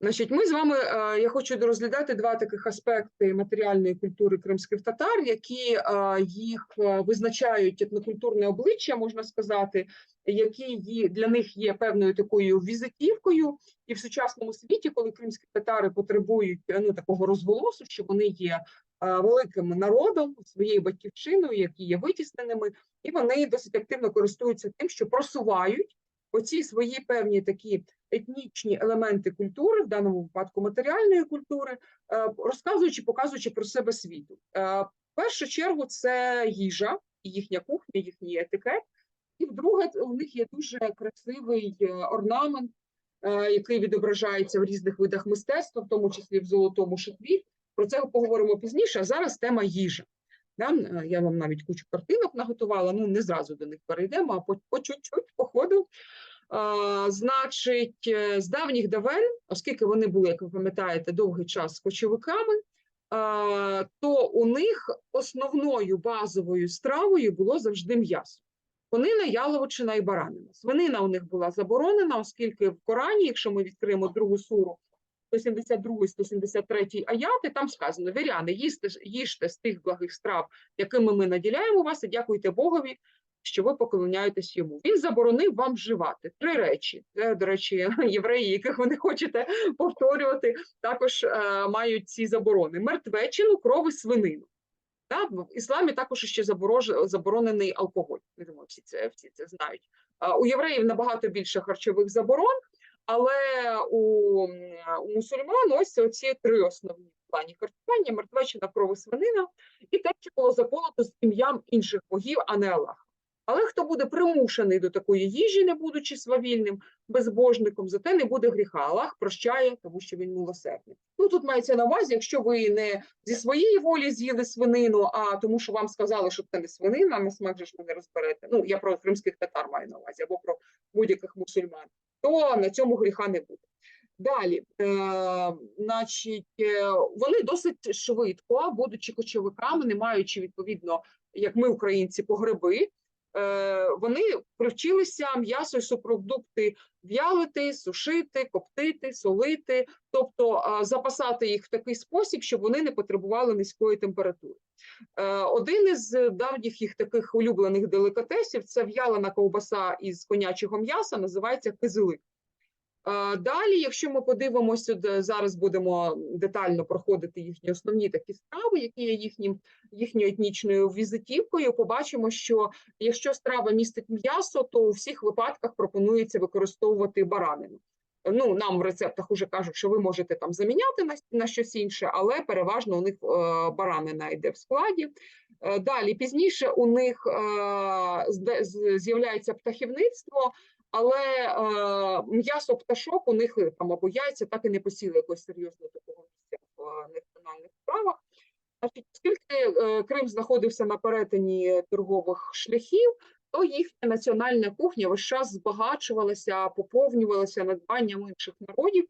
Значить, ми з вами е, я хочу розглядати два таких аспекти матеріальної культури кримських татар, які е, їх е, визначають етнокультурне обличчя, можна сказати, які для них є певною такою візитівкою, і в сучасному світі, коли кримські татари потребують ну такого розголосу, що вони є великим народом своєю батьківщиною, які є витісненими, і вони досить активно користуються тим, що просувають оці свої певні такі етнічні елементи культури, в даному випадку матеріальної культури, е, розказуючи, показуючи про себе світу. Е, В першу чергу це їжа, їхня кухня, їхній етикет. І вдруге, у них є дуже красивий е, орнамент, який відображається в різних видах мистецтва, в тому числі в золотому шатві. Про це поговоримо пізніше. А зараз тема їжа. Я вам навіть кучу картинок наготувала. Ну не зразу до них перейдемо, а по чуть-чуть, по ходу. Значить, е, з давніх давен, оскільки вони були, як ви пам'ятаєте, довгий час кочовиками, то у них основною базовою стравою було завжди м'ясо. Конина, яловичина і баранина. Свинина у них була заборонена, оскільки в Корані, якщо ми відкриємо другу суру, 172 173 аяти, там сказано: віряни, їсте, ж- їжте з тих благих страв, якими ми наділяємо вас, і дякуйте Богові, що ви поклоняєтесь йому. Він заборонив вам вживати три речі. Це, до речі, євреї, яких ви не хочете повторювати, також е, мають ці заборони: мертвечину, кров і свинину. Да? В ісламі також ще заборож- заборонений алкоголь. Я думаю, всі це, всі це знають. А, У євреїв набагато більше харчових заборон, але у, у мусульман ось ці три основні плані харчування: мертвечина, кров і свинина, і те, що було заколото з ім'ям інших богів, а не Аллаха. Але хто буде примушений до такої їжі, не будучи свавільним, безбожником, зате не буде гріха. Аллах прощає, тому що він милосердний. Ну тут мається на увазі, якщо ви не зі своєї волі з'їли свинину, а тому, що вам сказали, що це не свинина, на смак же ж ви не розберете. Ну я про кримських татар маю на увазі або про будь-яких мусульман, то на цьому гріха не буде. Далі, е, значить, е, вони досить швидко, будучи кочовиками, не маючи відповідно, як ми, українці, погреби, вони привчилися м'ясо і субпродукти в'ялити, сушити, коптити, солити, тобто запасати їх в такий спосіб, щоб вони не потребували низької температури. Е, Один із давніх їх таких улюблених делікатесів це в'ялена ковбаса із конячого м'яса, називається кизилик. Далі, якщо ми подивимося, зараз будемо детально проходити їхні основні такі страви, які є їхнім їхньою етнічною візитівкою, побачимо, що якщо страва містить м'ясо, то у всіх випадках пропонується використовувати баранину. Ну, нам в рецептах вже кажуть, що ви можете там заміняти на, на щось інше, але переважно у них е, баранина йде в складі. Е, далі пізніше у них е, з'являється птахівництво, але е, м'ясо пташок у них е, там або яйця так і не посіли якось серйозно такого місця в е, національних справах. Значить, оскільки е, Крим знаходився на перетині торгових шляхів, то їхня національна кухня весь час збагачувалася, поповнювалася надбанням інших народів,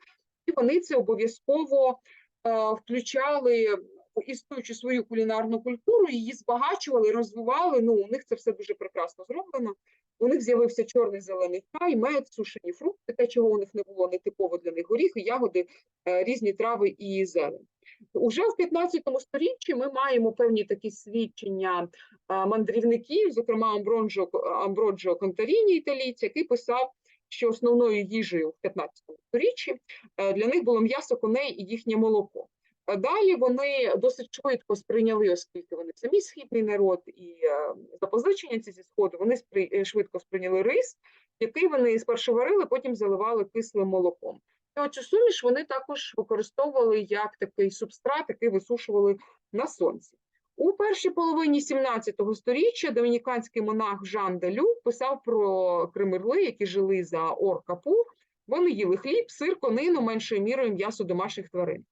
і вони це обов'язково е, включали, існуючи свою кулінарну культуру, її збагачували, розвивали. Ну, у них це все дуже прекрасно зроблено. У них з'явився чорний зелений чай, мед, сушені фрукти, те, чого у них не було нетипово для них горіхи, ягоди, е, різні трави і зелень. Уже в 15 сторіччі ми маємо певні такі свідчення мандрівників, зокрема Амброджо, Амброджо Контаріні, італійця, який писав, що основною їжею в 15 сторіччі е, для них було м'ясо коней і їхнє молоко. Далі вони досить швидко сприйняли, оскільки вони самі східний народ і е, запозичення ці зі сходу, вони спри- е, швидко сприйняли рис, який вони спершу варили, потім заливали кислим молоком. І оцю суміш вони також використовували як такий субстрат, який висушували на сонці. У першій половині 17 століття домініканський монах Жан Далю писав про кримерли, які жили за Оркапу. Вони їли хліб, сир, конину, меншою мірою м'ясо домашніх тварин.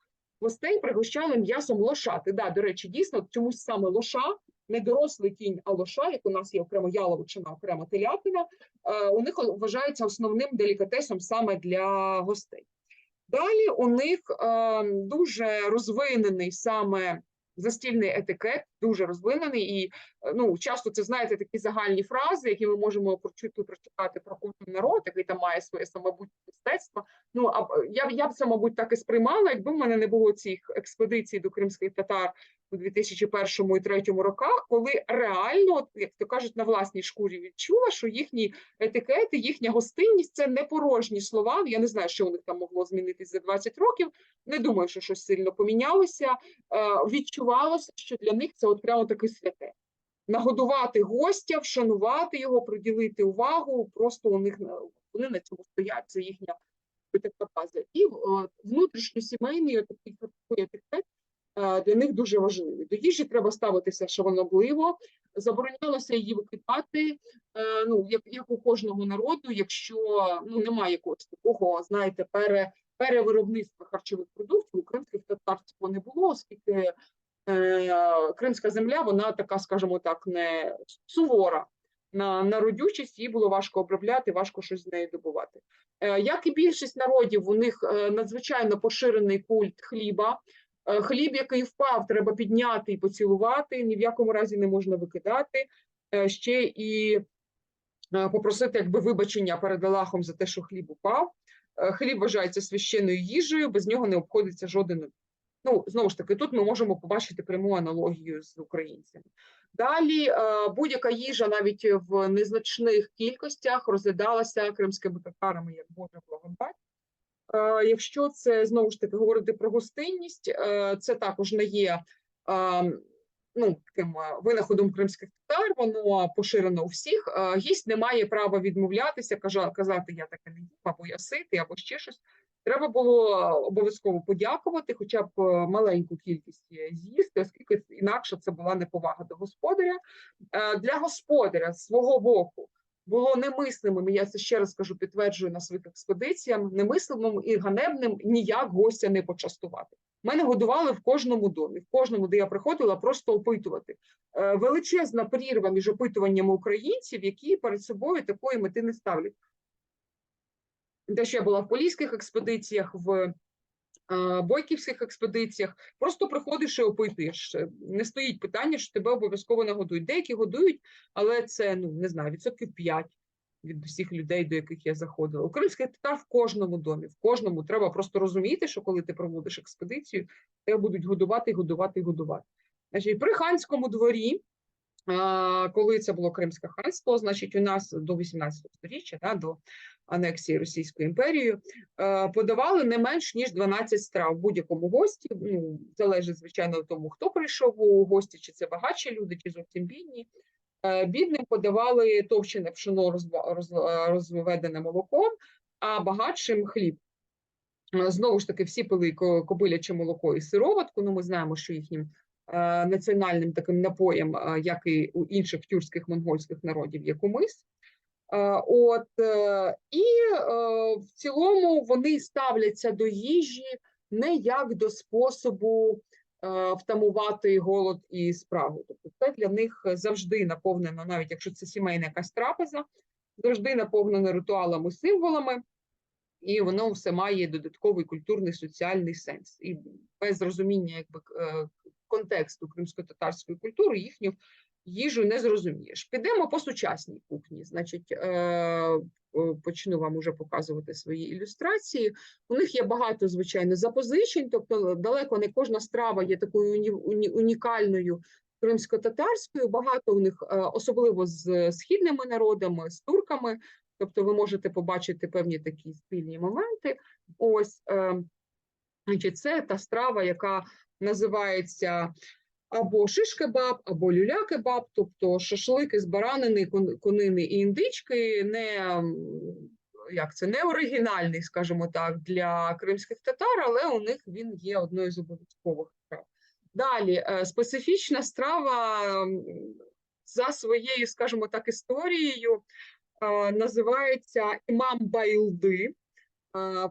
Гостей пригощали м'ясом лошати. Да, до речі, дійсно чомусь саме лоша, не дорослий кінь, а лоша, як у нас є окремо яловичина, окремо телятина. е, У них вважається основним делікатесом саме для гостей. Далі у них е, дуже розвинений саме застільний етикет дуже розвинений, і е, ну часто це знаєте такі загальні фрази, які ми можемо прочути прочитати про кожен народ, який там має своє самобутнє мистецтво. Ну а я б я б це, мабуть, так і сприймала, якби в мене не було цих експедицій до кримських татар у 2001 і 2003 роках, коли реально, як то кажуть, на власній шкурі відчула, що їхні етикети, їхня гостинність це не порожні слова. Я не знаю, що у них там могло змінитись за 20 років. Не думаю, що щось сильно помінялося. Е, відчувалося, що для них це от прямо таке святе. Нагодувати гостя, вшанувати його, приділити увагу. Просто у них вони на цьому стоять. Це їхня база. І е, внутрішньосімейний такий етикет для них дуже важливий. До їжі треба ставитися шанобливо, заборонялося її викидати. е, Ну як, як у кожного народу, якщо ну немає якогось такого, знаєте, пере, перевиробництва харчових продуктів, у кримських татар цього не було, оскільки е, кримська земля, вона така, скажімо так, не сувора. На, на родючість її було важко обробляти, важко щось з нею добувати. Е, Як і більшість народів, у них е, надзвичайно поширений культ хліба. Е, Хліб, який впав, треба підняти і поцілувати, ні в якому разі не можна викидати. Е, Ще і е, попросити якби вибачення перед Аллахом за те, що хліб упав. Хліб вважається священною їжею, без нього не обходиться жоден. Ну, знову ж таки, тут ми можемо побачити пряму аналогію з українцями. Далі будь-яка їжа, навіть в незначних кількостях, розглядалася кримськими татарами як Божа благодать. Якщо це знову ж таки говорити про гостинність, е, це також не є ну, таким е, винаходом кримських татар, воно поширено у всіх. Е, Гість не має права відмовлятися, казати я таке не їм, або я ситий, або ще щось. Треба було обов'язково подякувати, хоча б маленьку кількість з'їсти, оскільки інакше це була неповага до господаря. Для господаря з свого боку було немислимим, і я це ще раз кажу, підтверджую на своїх експедиціях, немислимим і ганебним ніяк гостя не почастувати. Мене годували в кожному домі, в кожному, де я приходила, просто опитувати. Е, Величезна прірва між опитуваннями українців, які перед собою такої мети не ставлять. Де ще я була в поліських експедиціях, в бойківських експедиціях, просто приходиш і опитуєш. Не стоїть питання, що тебе обов'язково нагодують. Деякі годують, але це ну не знаю, відсотків 5 від усіх людей, до яких я заходила. У кримських татар в кожному домі, в кожному треба просто розуміти, що коли ти проводиш експедицію, тебе будуть годувати, годувати, годувати. Значить, при ханському дворі. Коли це було Кримське ханство, значить, у нас до 18 століття, да, до анексії Російською імперією, е, подавали не менш ніж 12 страв будь-якому гості. Ну, залежить, звичайно, від тому, хто прийшов у гості, чи це багатші люди, чи зовсім бідні. Е, Бідним подавали товчене пшено розва- роз- розведене молоком, а багатшим хліб. Е, Знову ж таки, всі пили ко- кобиляче молоко і сироватку. Ну, ми знаємо, що їхнім е, національним таким напоєм, е, як і у інших тюркських монгольських народів, є кумис. Е, От е, і е, в цілому вони ставляться до їжі не як до способу е, втамувати голод і спрагу. Тобто це для них завжди наповнено, навіть якщо це сімейна якась трапеза, завжди наповнено ритуалами, символами, і воно все має додатковий культурний соціальний сенс. І без розуміння якби е, контексту кримсько-татарської культури їхню їжу не зрозумієш. Підемо по сучасній кухні. Значить, е, е, почну вам уже показувати свої ілюстрації. У них є багато, звичайно, запозичень, тобто далеко не кожна страва є такою уні, уні, унікальною кримсько-татарською. Багато у них, е, особливо з східними народами, з турками. Тобто, ви можете побачити певні такі спільні моменти. Ось, е, це та страва, яка називається або шиш-кебаб, або люля-кебаб, тобто шашлики з баранини, конини і індички, не як це не оригінальний, скажімо так, для кримських татар, але у них він є одною з обов'язкових страв. Далі е, специфічна страва за своєю, скажімо так, історією е, називається імам Байлди.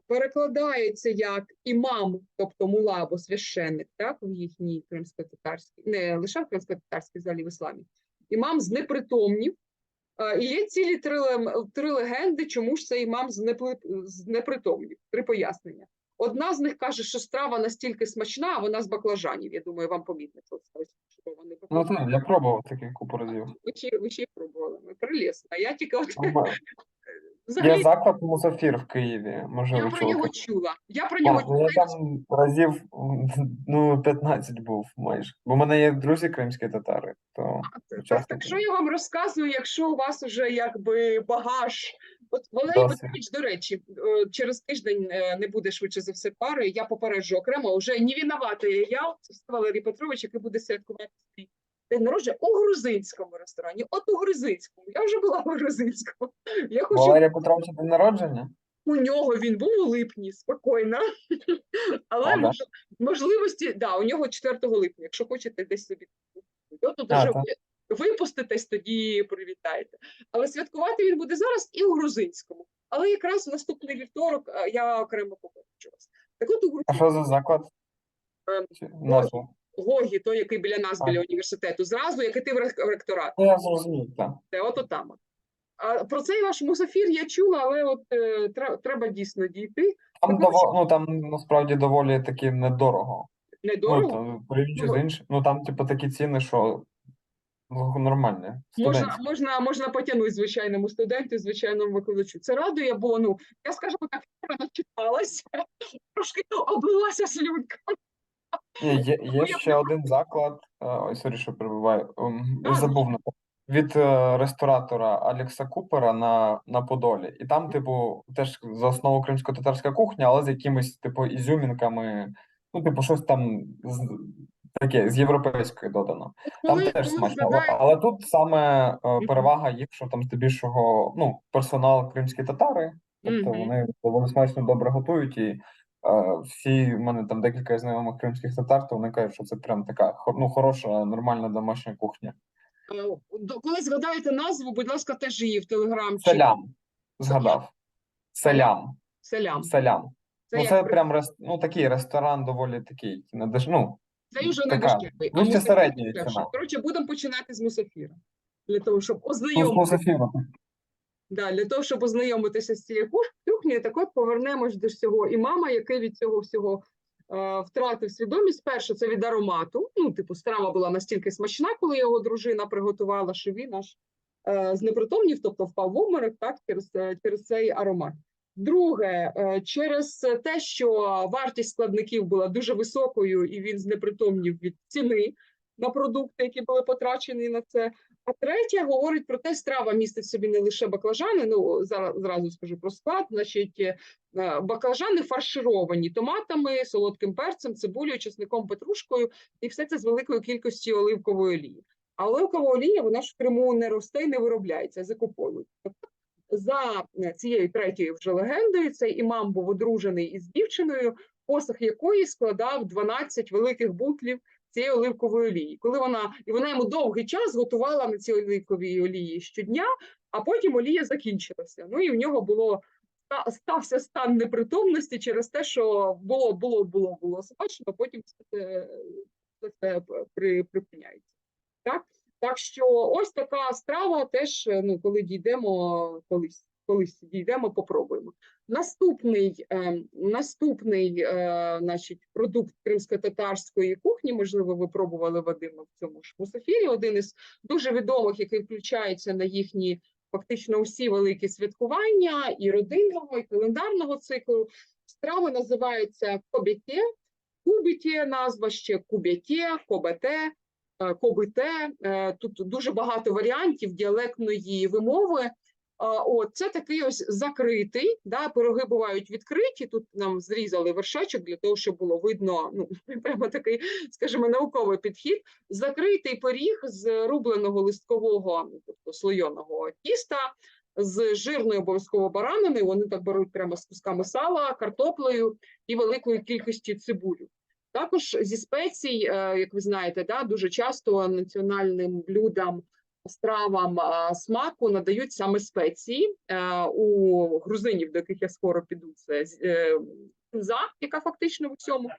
Перекладається як імам, тобто мула або священник, так, в їхній кримсько-татарській, не лише в кримсько-татарській взагалі в ісламі. Імам знепритомнів. І є цілі три, три легенди, чому ж це імам знепритомнів. Три пояснення. Одна з них каже, що страва настільки смачна, а вона з баклажанів. Я думаю, вам помітно, що це що вони Ну баклажани. я пробував такі купу разів. Ви ще, ви ще пробували. Ну, Прелесно. А я тільки от Мене Є взагалі заклад Мусафір в Києві, може я ви про чули. нього чула. Я про нього ну, чула. я там разів ну, 15 був майже. Бо в мене є друзі кримські татари, то Так, так що я вам розказую, якщо у вас уже якби багаж. От Валерій Петрович, до речі, е, через тиждень е, не буде швидше за все пари. Я попереджу окремо, вже не винувата я, це Валерій Петрович, який буде святкувати свій день народження у грузинському ресторані. От у грузинському. Я вже була у грузинському. Я хочу Валерія Петровича день народження? у нього він був у липні, спокійно. Але А, да. мож- можливості, да, у нього 4 липня, якщо хочете десь собі. От тут А, вже так. ви випуститесь, тоді привітаєте. Але святкувати він буде зараз і у грузинському. Але якраз в наступний вівторок а, я окремо попереджу вас. Так от у А грузинському що за заклад? Ем, Чи Назва. Гогі, той, який біля нас, біля університету, зразу, як і ти в ректорат. Ну, Я зрозумів, так. Це от отам. от. А про цей ваш мусафір я чула, але от е, тре- треба дійсно дійти. Там, Так, дово... ну, там насправді доволі таки недорого. Ну, Недорого. то, порівнюючи з Ну, іншим, ну там, типу, такі ціни, що ну, нормальні. Можна, студентські. можна, можна потягнути звичайному студенту, звичайному викладачу. Це радує, бо ну я скажу так, вчора начиталася, трошки облилася слюнками. Є, Ну, є ще один заклад, е, ой, сорі, що перебиваю, ем, забув на від е, ресторатора Алекса Купера на, на Подолі. І там, типу, теж за основу кримсько-татарська кухня, але з якимись, типу, ізюмінками, ну, типу, щось там з, таке, з європейської додано. Там Коли, теж коли смачно. Але, але тут саме е, перевага їх, що там здебільшого, ну, персонал кримські татари, тобто Мгм. вони доволі смачно добре готують і. Всі в мене там декілька знайомих кримських татар, то вони кажуть, що це прям така ну, хороша, нормальна домашня кухня. е, коли згадаєте назву, будь ласка, теж її в телеграм Селям. Згадав. Селям. селям. Селям. Це, Ну, це при- прям рес... ну, такий ресторан доволі такий. Не деш... ну, це вже не така, дешевий. вище середньої ціна. Коротше, будемо починати з мусафіра. Для того, щоб Ну, з ознайомитися. Мусафіру. Да, для того, щоб ознайомитися з цією кух- кухнею, так от повернемось до всього. І мама, який від цього всього е, втратив свідомість, перше, це від аромату. Ну, типу, страва була настільки смачна, коли його дружина приготувала, що він аж е, знепритомнів, тобто впав в обморок, так, через, е, через цей аромат. Друге, е, через те, що вартість складників була дуже високою, і він знепритомнів від ціни на продукти, які були потрачені на це. А третє говорить про те, страва містить в собі не лише баклажани. Ну зараз зразу скажу про склад. Значить, е, баклажани фаршировані томатами, солодким перцем, цибулею, чесником, петрушкою, і все це з великою кількістю оливкової олії. А оливкова олія вона ж в Криму не росте і не виробляється, закуповують. Тобто За е, цією третьою вже легендою, цей імам був одружений із дівчиною, посох якої складав 12 великих бутлів цієї оливкової олії. Коли вона і вона йому довгий час готувала на цій оливковій олії щодня, а потім олія закінчилася. Ну і в нього було стався стан непритомності через те, що було, було, було, було смачно, потім все це, це при, припиняється. Так? так що ось така страва теж, е, ну, коли дійдемо колись. Колись дійдемо, попробуємо. Наступний, е, наступний е, значить, продукт кримсько-татарської кухні, можливо, ви пробували Вадима в цьому ж мусафірі, один із дуже відомих, який включається на їхні фактично усі великі святкування і родинного, і календарного циклу. Страва називається кобєтє, кубіті назва ще кубєтє, кобете, е, кобите. Е, Тут дуже багато варіантів діалектної вимови. От, це такий ось закритий, да, пироги бувають відкриті. Тут нам зрізали вершечок для того, щоб було видно, ну прямо такий, скажімо, науковий підхід. Закритий пиріг з рубленого листкового, тобто слойоного тіста, з жирною обов'язково бараниною. Вони так беруть прямо з кусками сала, картоплею і великою кількістю цибулю. Також зі спецій, е, як ви знаєте, да, дуже часто національним блюдам стравам смаку надають саме спеції. Е, У грузинів, до яких я скоро піду, це е, кінза, яка фактично в усьому.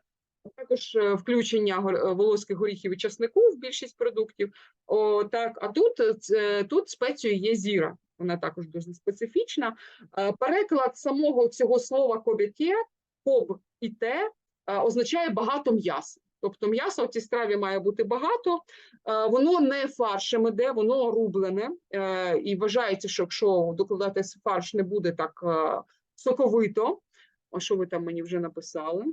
Також е, включення волоських горіхів і часнику в більшість продуктів. О, так, а тут, тут спецією є зіра. Вона також дуже специфічна. Переклад самого цього слова кобєтє коб і те означає багато м'яса. Тобто м'яса в цій страві має бути багато, Е, воно не фаршем іде, воно рублене. е, І вважається, що якщо докладати фарш, не буде так е, соковито. А що ви там мені вже написали?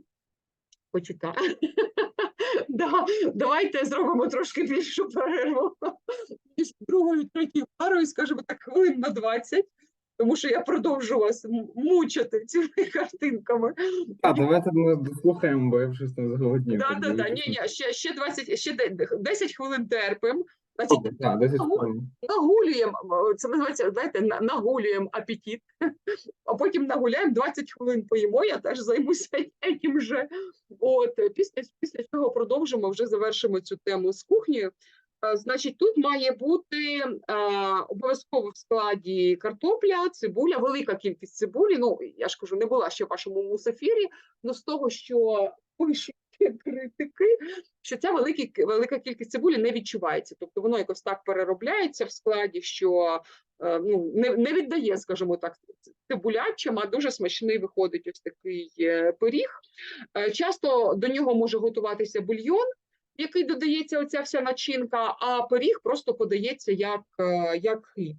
Почитаю. Да, давайте зробимо трошки більшу перерву між другою третьою парою, скажімо так, хвилин на 20, тому що я продовжу вас мучити цими картинками. А, давайте ми дослухаємо, бо я вже там зголоднів. Да, да, да. Ні, ні, ще, ще 20, ще де- 10 хвилин терпим. Значить, Так, 10 Тому- хвилин. нагулюємо, це називається, знаєте, нагулюємо апетит, а потім нагуляємо 20 хвилин поїмо, я теж займуся їм вже. От, після, після цього продовжимо, вже завершимо цю тему з кухнею. Е, Значить, тут має бути е, обов'язково в складі картопля, цибуля, велика кількість цибулі. Ну, я ж кажу, не була ще в вашому мусафірі, але з того, що пишуть критики, що ця великі, велика кількість цибулі не відчувається. Тобто воно якось так переробляється в складі, що е, ну, не, не віддає, скажімо так, цибулячим, а дуже смачний виходить ось такий е, пиріг. Е, Часто до нього може готуватися бульйон, в який додається оця вся начинка, а пиріг просто подається як, е, як хліб.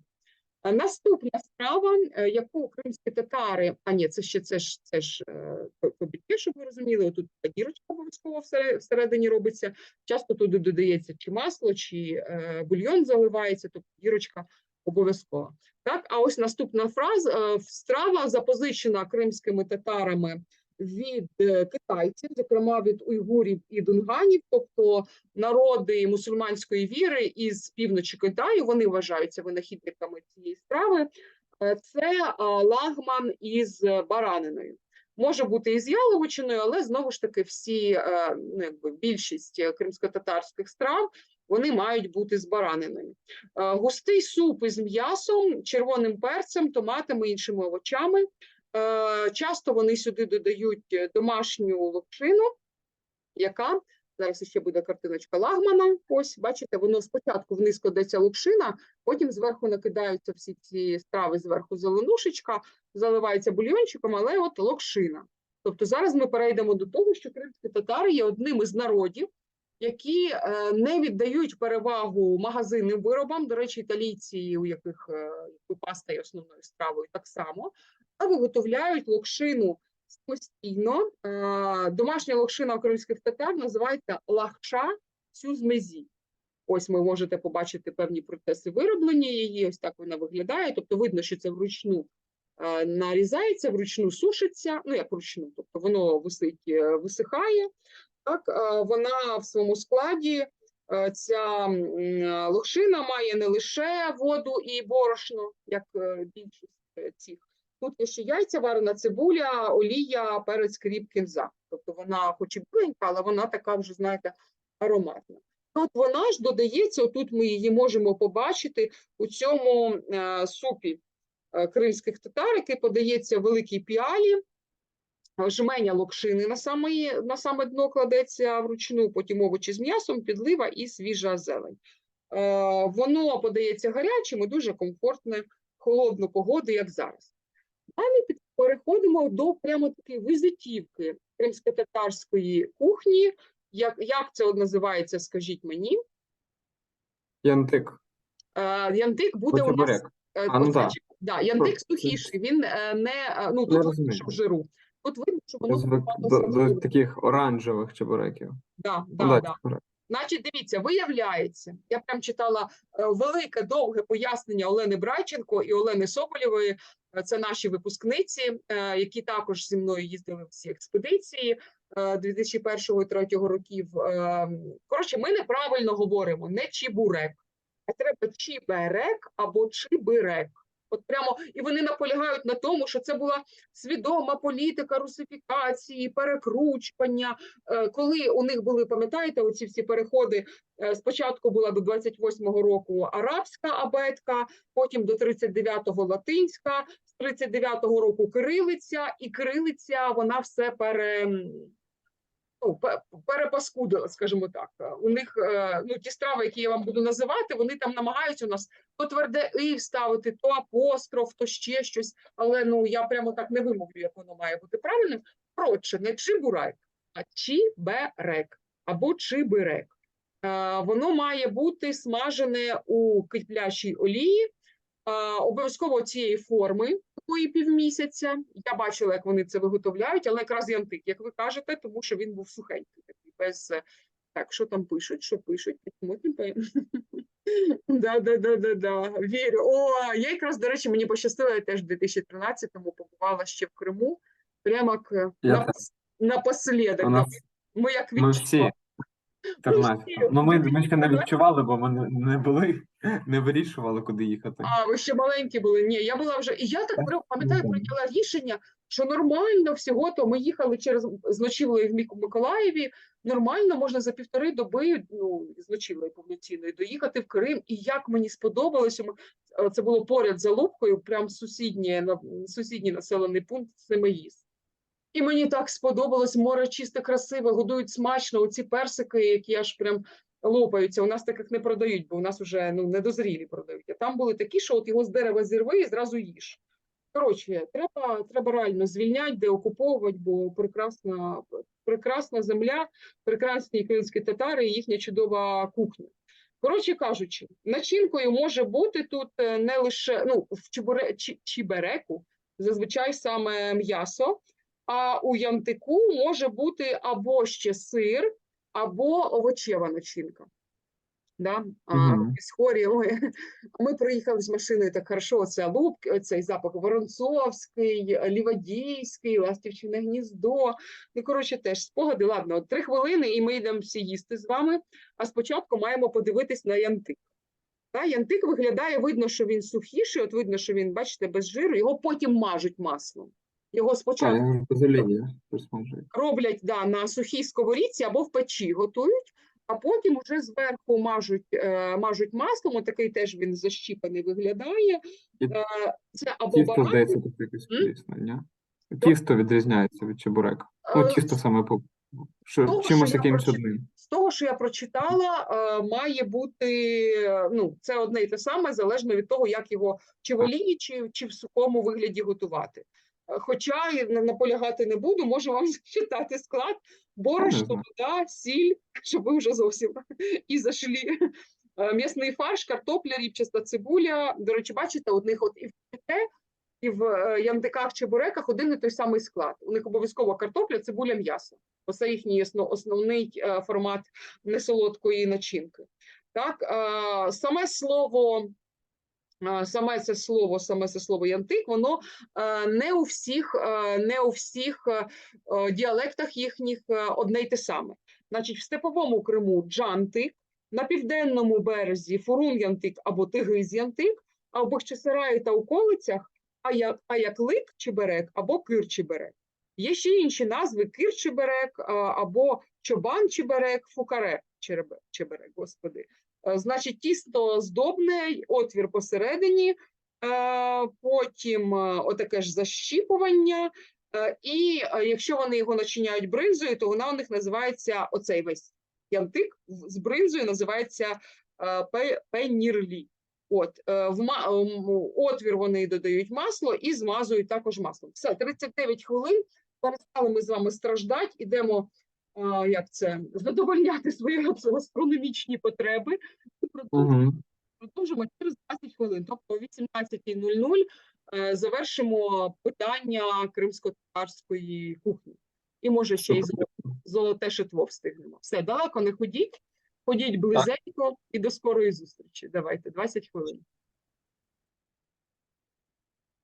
Е, Наступна страва, е, яку кримські татари, а ні, це ще це ж це ж е, щоб ви розуміли, тут дірочка обов'язково всередині робиться. Часто туди додається чи масло, чи бульйон заливається, тобто дірочка обов'язково. Так, а ось наступна фраза страва запозичена кримськими татарами від е, китайців, зокрема від уйгурів і дунганів, тобто народи мусульманської віри із півночі Китаю. Вони вважаються винахідниками цієї страви. Е, Це е, лагман із бараниною. Може бути і з яловичиною, але знову ж таки всі, ну якби більшість кримсько-татарських страв вони мають бути з бараниною. Густий суп із м'ясом, червоним перцем, томатами, іншими овочами. Е, Часто вони сюди додають е, домашню локшину, яка зараз ще буде картиночка лагмана. Ось бачите, воно спочатку вниз кладеться локшина, потім зверху накидаються всі ці страви, зверху зеленушечка, заливається бульйончиком, але от локшина. Тобто зараз ми перейдемо до того, що кримські татари є одним із народів, які е, не віддають перевагу магазинним виробам. До речі, італійці, у яких паста є основною стравою, так само, а виготовляють локшину самостійно. Е, Домашня локшина кримських татар називається лахша сюзмезі. Ось ви можете побачити певні процеси вироблення її. Ось так вона виглядає. Тобто видно, що це вручну е, нарізається, вручну сушиться. Ну як вручну, тобто воно висить, е, висихає. Так, е, вона в своєму складі. Ця м, локшина має не лише воду і борошно, як більшість цих. Тут є ще яйця, варена цибуля, олія, перець, кріп, кінза. Тобто вона, хоч і біленька, але вона така вже, знаєте, ароматна. От вона ж додається, отут ми її можемо побачити у цьому е, супі е, кримських татар, який подається в великій піалі. Жменя локшини на саме, на саме дно кладеться вручну, потім овочі з м'ясом, підлива і свіжа зелень. Е, воно подається гарячим і дуже комфортне холодну погоду, як зараз. Далі переходимо до прямо такої візитівки кримсько-татарської кухні. Як, як це називається, скажіть мені. Янтик. Е, Янтик буде у нас Е, А, ну да. да, янтик це- сухіший, він е, не е, ну тут в жиру. Тут видно, що воно звик до, до таких оранжевих чебуреків. Да, Ну, да, да, да. чебурек. Значить, дивіться, виявляється, я прям читала велике довге пояснення Олени Брайченко і Олени Соболєвої. Е, Це наші випускниці, е, які також зі мною їздили в ці експедиції е, 2001-2003 років. Е, Коротше, ми неправильно говоримо не чебурек, а треба чіберек або чибирек. От прямо і вони наполягають на тому, що це була свідома політика русифікації, перекручування, Е, коли у них були, пам'ятаєте, оці всі переходи. е, Спочатку була до 28-го року арабська абетка, потім до 39-го латинська, з 39-го року кирилиця, і кирилиця вона все пере, ну, пе- перепаскудила, скажімо так. Е, У них е, ну, ті страви, які я вам буду називати, вони там намагаються у нас то тверде і вставити, то апостроф, то ще щось. Але ну я прямо так не вимовлю, як воно має бути правильним. Коротше, не чебурек, а чіберек або чибирек. Е, Воно має бути смажене у киплячій олії, обов'язково цієї форми, такої півмісяця. Я бачила, як вони це виготовляють, але якраз янтик, як ви кажете, тому що він був сухенький, такий без. е, Так, що там пишуть, що пишуть? Да, да, да, да, да. Вірю. О, я якраз, до речі, мені пощастило, я теж в 2013-му побувала ще в Криму. Прямо як напослідок. Нас Ми як ми всі 14. Ну, ми, ми ще не відчували, бо ми не, не були, не вирішували, куди їхати. А, ви ще маленькі були. Ні, я була вже. І я так при- пам'ятаю, ну, прийняла рішення, що нормально всього, то ми їхали через з в Мік- Миколаєві. Нормально можна за півтори доби, ну, з ночівлею повноцінною, доїхати в Крим. І як мені сподобалося, ми- е, це було поряд за Лубкою, прям сусіднє, на- сусідній населений пункт Семеїз. І мені так сподобалось, море чисте, красиве, годують смачно, оці персики, які аж прям лопаються. У нас таких не продають, бо у нас вже ну, недозрілі продають. А там були такі, що от його з дерева зірви і зразу їж. Коротше, треба, треба реально звільняти, деокуповувати, бо прекрасна, прекрасна земля, прекрасні кримські татари і їхня чудова кухня. Коротше кажучи, начинкою може бути тут е, не лише ну, в чебуре, чи, чібереку, зазвичай саме м'ясо, а у янтику може бути або ще сир, або овочева начинка. Да? А, Мгм. із хорі, ой, ми приїхали з машиною так хорошо, оце лубки, оцей запах Воронцовський, Лівадійський, Ластівчине гніздо. Ну, коротше, теж спогади. Ладно, три хвилини, і ми йдемо всі їсти з вами. А спочатку маємо подивитись на янтик. Та, янтик виглядає, видно, що він сухіший, от видно, що він, бачите, без жиру, його потім мажуть маслом. Його спочатку роблять да, на сухій сковорідці або в печі готують, а потім уже зверху мажуть, е, мажуть маслом, отакий теж він защіпаний виглядає. Е, це або Тісто, здається, тут якесь ні? Тісто відрізняється від чебурека. Ну, е, тісто саме по що, того, чимось що якимось прочит- одним. з того, що я прочитала, має бути ну, це одне і те саме, залежно від того, як його чи в олії, чи, чи в сухому вигляді готувати. Хоча я наполягати не буду, можу вам зачитати склад: борошно, вода, сіль, щоб ви вже зовсім і зайшли. Е, М'ясний фарш, картопля, ріпчаста цибуля. До речі, бачите, у них от і в те, і в е, яндиках чи буреках один і той самий склад. У них обов'язково картопля, цибуля, м'ясо. Оце їхній основний е, формат несолодкої начинки. Так, саме слово, саме це слово, саме це слово янтик, воно е, не у всіх, е, не у всіх е, діалектах їхніх одне й те саме. Значить, в степовому Криму джантик, на південному березі фурун-янтик або тигриз-янтик, а в Бахчисараї та околицях ая- аяклик чеберек або кир-чеберек. Є ще інші назви кир-чеберек а, або чобан-чеберек, фукаре черебе- чеберек, господи. Е, Значить, тісто здобне, отвір посередині, е, потім е, отаке ж защіпування. І якщо вони його начиняють бринзою, то вона у них називається оцей весь янтик з бринзою називається пенірлі. От, в отвір вони додають масло і змазують також маслом. Все, 39 хвилин. Перестали ми з вами страждати, ідемо як це, задовольняти свої гастрономічні потреби. Продовжуємо продовжимо через 20 хвилин, тобто о 18.00 е, завершимо питання кримсько-татарської кухні. І може ще й золоте шитво встигнемо. Все, далеко не ходіть, ходіть близенько і до скорої зустрічі. Давайте, 20 хвилин.